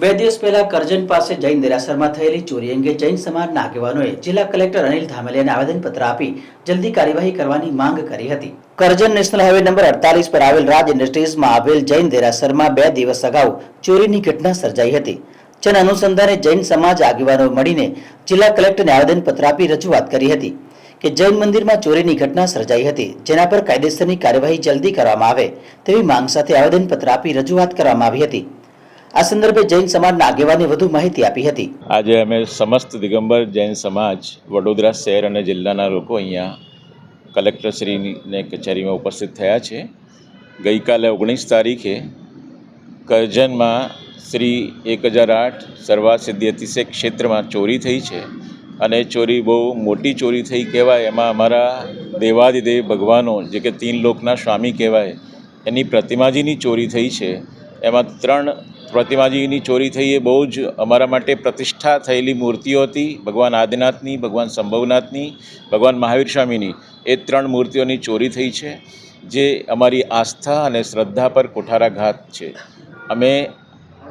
બે દિવસ પહેલા કરજણ પાસે જૈન દેરાસરમાં થયેલી ચોરી અંગે જૈન સમાજના આગેવાનોએ જિલ્લા કલેક્ટર અનિલ ધામેલિયાને આવેદનપત્ર આપી જલ્દી કાર્યવાહી કરવાની માંગ કરી હતી. કરજણ નેશનલ હાઈવે નંબર અડતાલીસ પર આવેલ રાજ ઇન્ડસ્ટ્રીઝમાં આવેલ જૈન દેરાસરમાં બે દિવસ અગાઉ ચોરીની ઘટના સર્જાઈ હતી. જેના અનુસંધાને જૈન સમાજ આગેવાનો મળીને જિલ્લા કલેક્ટરને આવેદનપત્ર આપી રજૂઆત કરી હતી કે જૈન મંદિરમાં ચોરીની ઘટના સર્જાઈ હતી, જેના પર કાયદેસરની કાર્યવાહી જલ્દી કરવામાં આવે તેવી માંગ સાથે આવેદનપત્ર આપી રજૂઆત કરવામાં આવી હતી. આ સંદર્ભે જૈન સમાજના આગેવાને વધુ માહિતી આપી હતી. આજે અમે સમસ્ત દિગંબર જૈન સમાજ, વડોદરા શહેર અને જિલ્લાના લોકો અહીંયા કલેક્ટરશ્રીની કચેરીમાં ઉપસ્થિત થયા છે. ગઈકાલે ઓગણીસ તારીખે કરજનમાં શ્રી એક હજાર આઠ સર્વાસિદ્ધિ અતિશય ક્ષેત્રમાં ચોરી થઈ છે અને ચોરી બહુ મોટી ચોરી થઈ કહેવાય. એમાં અમારા દેવાદિદેવ ભગવાનો, જે કે તીન લોકના સ્વામી કહેવાય, એની પ્રતિમાજીની ચોરી થઈ છે. એમાં ત્રણ પ્રતિમાજીની ચોરી થઈ એ બહુ જ અમારા માટે પ્રતિષ્ઠા થયેલી મૂર્તિઓ હતી. ભગવાન આદિનાથની, ભગવાન સંભવનાથની ભગવાન મહાવીર સ્વામીની એ ત્રણ મૂર્તિઓની ચોરી થઈ છે, જે અમારી આસ્થા અને શ્રદ્ધા પર કોઠારાઘાત છે. અમે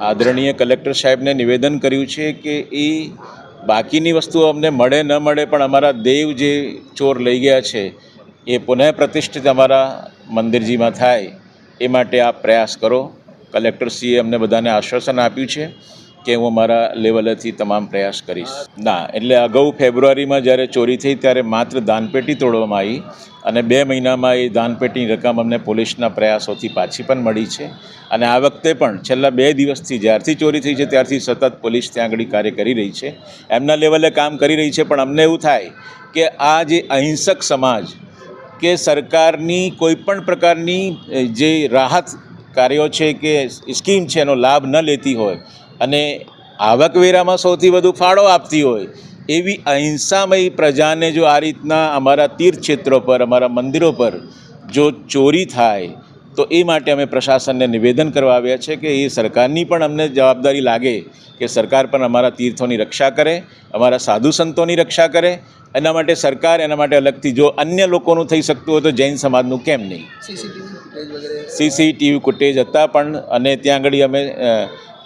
આદરણીય કલેક્ટર સાહેબને નિવેદન કર્યું છે કે એ બાકીની વસ્તુઓ અમને મળે ન મળે પણ અમારા દેવ જે ચોર લઈ ગયા છે, એ પુનઃ પ્રતિષ્ઠિત અમારા મંદિરજીમાં થાય, એ માટે આપ પ્રયાસ કરો. કલેક્ટરશ્રીએ અમને બધાને આશ્વાસન આપ્યું છે કે હું અમારા લેવલેથી તમામ પ્રયાસ કરીશ. ના, એટલે અગાઉ ફેબ્રુઆરીમાં જ્યારે ચોરી થઈ ત્યારે માત્ર દાનપેટી તોડવામાં આવી અને બે મહિનામાં એ દાનપેટીની રકમ અમને પોલીસના પ્રયાસોથી પાછી પણ મળી છે. અને આ વખતે પણ છેલ્લા બે દિવસથી જ્યારથી ચોરી થઈ છે ત્યારથી સતત પોલીસ ત્યાં આગળ કાર્ય કરી રહી છે. એમના લેવલે કામ કરી રહી છે, પણ અમને એવું થાય કે આ જે અહિંસક સમાજ કે સરકારની કોઈ પણ પ્રકારની જે રાહત કાર્યો છે કે સ્કીમ છે, એનો લાભ ન લેતી હોય અને આવકવેરામાં સૌથી વધુ ફાળો આપતી હોય, એવી અહિંસામય પ્રજાને જો આ રીતના અમારા તીર્થક્ષેત્રો પર, અમારા મંદિરો પર જો ચોરી થાય તો એ માટે અમે પ્રશાસનને નિવેદન કરવા આવ્યા છે કે એ સરકારની પણ અમને જવાબદારી લાગે કે સરકાર પણ અમારા તીર્થોની રક્ષા કરે અમારા સાધુ સંતોની રક્ષા કરે. એના માટે સરકાર એના માટે અલગથી જો અન્ય લોકોનું થઈ શકતું હોય તો જૈન સમાજનું કેમ નહીં? સીસીટીવી ફૂટેજ હતા પણ અને ત્યાં આગળ અમે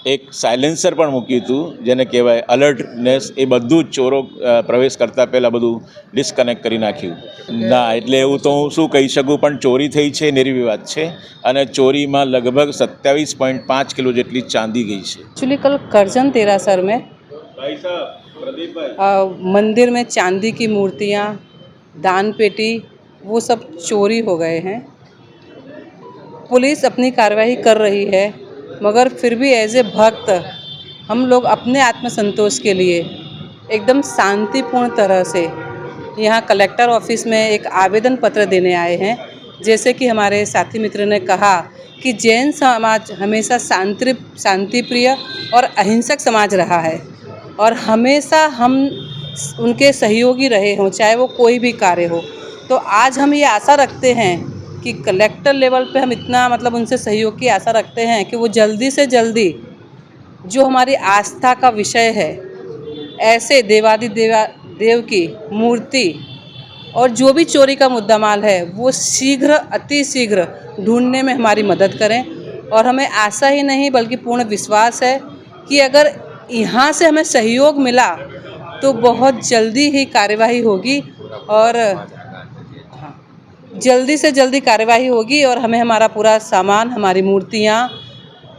એક સાયલેન્સર પણ મૂક્યું હતું જેને કહેવાય અલર્ટનેસ એ બધું જ ચોરો અ, પ્રવેશ કરતાં પહેલાં બધું ડિસ્કનેક્ટ કરી નાખ્યું ના એટલે એવું તો હું શું કહી શકું પણ ચોરી થઈ છે નિર્વિવાદ છે અને ચોરીમાં લગભગ સત્યાવીસ પોઈન્ટ પાંચ કિલો જેટલી ચાંદી ગઈ છે एक्चुअली कल करजन तेरासर में ભાઈ સાહેબ પ્રદીપભાઈ अ, मंदिर में चांदी की मूर्तियाँ दान पेटी वो सब चोरी हो गए हैं पुलिस अपनी कार्रवाई कर रही है मगर फिर भी एज ए भक्त, हम लोग अपने आत्मसंतोष के लिए एकदम शांतिपूर्ण तरह से यहाँ कलेक्टर ऑफ़िस में एक आवेदन पत्र देने आए हैं। जैसे कि हमारे साथी मित्र ने कहा कि जैन समाज हमेशा शांति शांति प्रिय और अहिंसक समाज रहा है और हमेशा हम उनके सहयोगी रहे हों, चाहे वो कोई भी कार्य हो। तो आज हम ये आशा रखते हैं कि कलेक्टर लेवल पे हम इतना मतलब उनसे सहयोग की आशा रखते हैं कि वो जल्दी से जल्दी जो हमारी आस्था का विषय है, ऐसे देवादि देवा, देव की मूर्ति और जो भी चोरी का मुद्दा माल है, वो शीघ्र, अति शीघ्र ढूँढने में हमारी मदद करें। और हमें आशा ही नहीं, बल्कि पूर्ण विश्वास है कि अगर यहाँ से हमें सहयोग मिला तो बहुत जल्दी ही कार्यवाही होगी और जल्दी से जल्दी कार्यवाही होगी और हमें हमारा पूरा सामान, हमारी मूर्तियाँ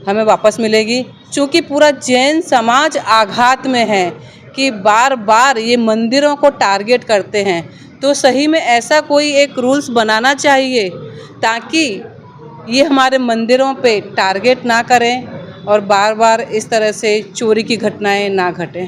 हमें वापस मिलेगी। क्योंकि पूरा जैन समाज आघात में है कि बार बार ये मंदिरों को टारगेट करते हैं तो सही में ऐसा कोई एक रूल्स बनाना चाहिए ताकि ये हमारे मंदिरों पे टारगेट ना करें और बार बार इस तरह से चोरी की घटनाएँ ना घटें।